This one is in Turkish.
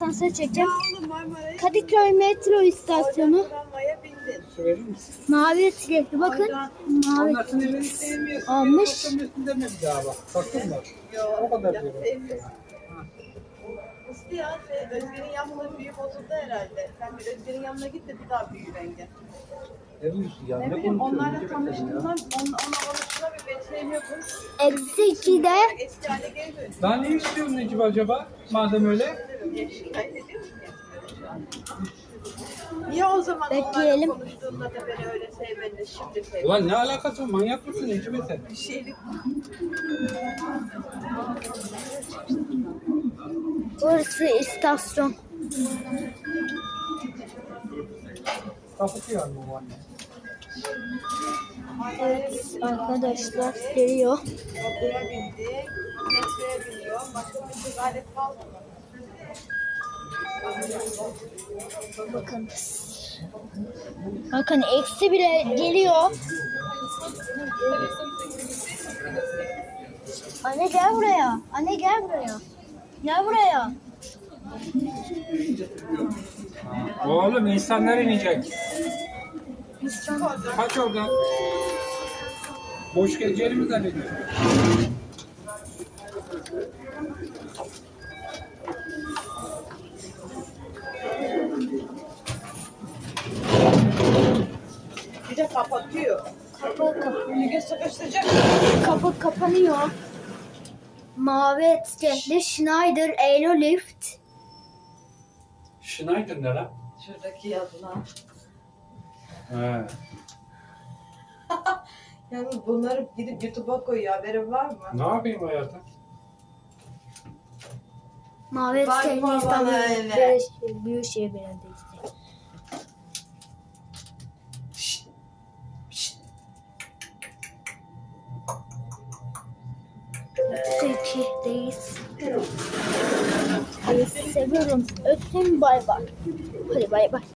Asansör çekeceğim. Kadıköy metro istasyonu. Mavi çilekli bakın. Mavi sevmiyorsun. Almış. O kadar ya Özge'nin yanına büyük bozuldu herhalde. Sen bir Özge'nin yanına git de bir daha büyü bence. Ne bileyim onlarla Ne tanıştığından Eksi 2'de Eski hale geri dön. ya? Daha ne istiyorsun Necip acaba? Madem öyle. Niye o zaman Bekleyelim. onlarla konuştuğunda da beni öyle sevmedin, şimdi sevmedin? Ulan ne alakası var? Manyak mısın Necip sen? Bir şeylik burası istasyon. Kapatıyor mu bu anne? Evet arkadaşlar geliyor. vapura bindi, metroya biniyor. Başka bir alet kalmadı. Bakın. Bakın eksi bile geliyor. Anne gel buraya. Anne gel buraya. Gel buraya. Oğlum insanlar inecek. Kaç oradan. Boş geleceğini mi zannediyorsun? Bir de kapatıyor. Kapı kapı. Bir sıkıştıracak. Kapı kapanıyor. Mavi etiketli Schneider Aero Lift. Schneider ne lan? Şuradaki yazılar. He. Yalnız bunları gidip YouTube'a koyuyor. Haberin var mı? Ne yapayım hayatım? Mavi Bak etiketli baba İstanbul öyle. Büyük- Büyükşehir Belediyesi. Sekideyiz. Seviyorum. Öptüm bay bay. Hadi bay bay.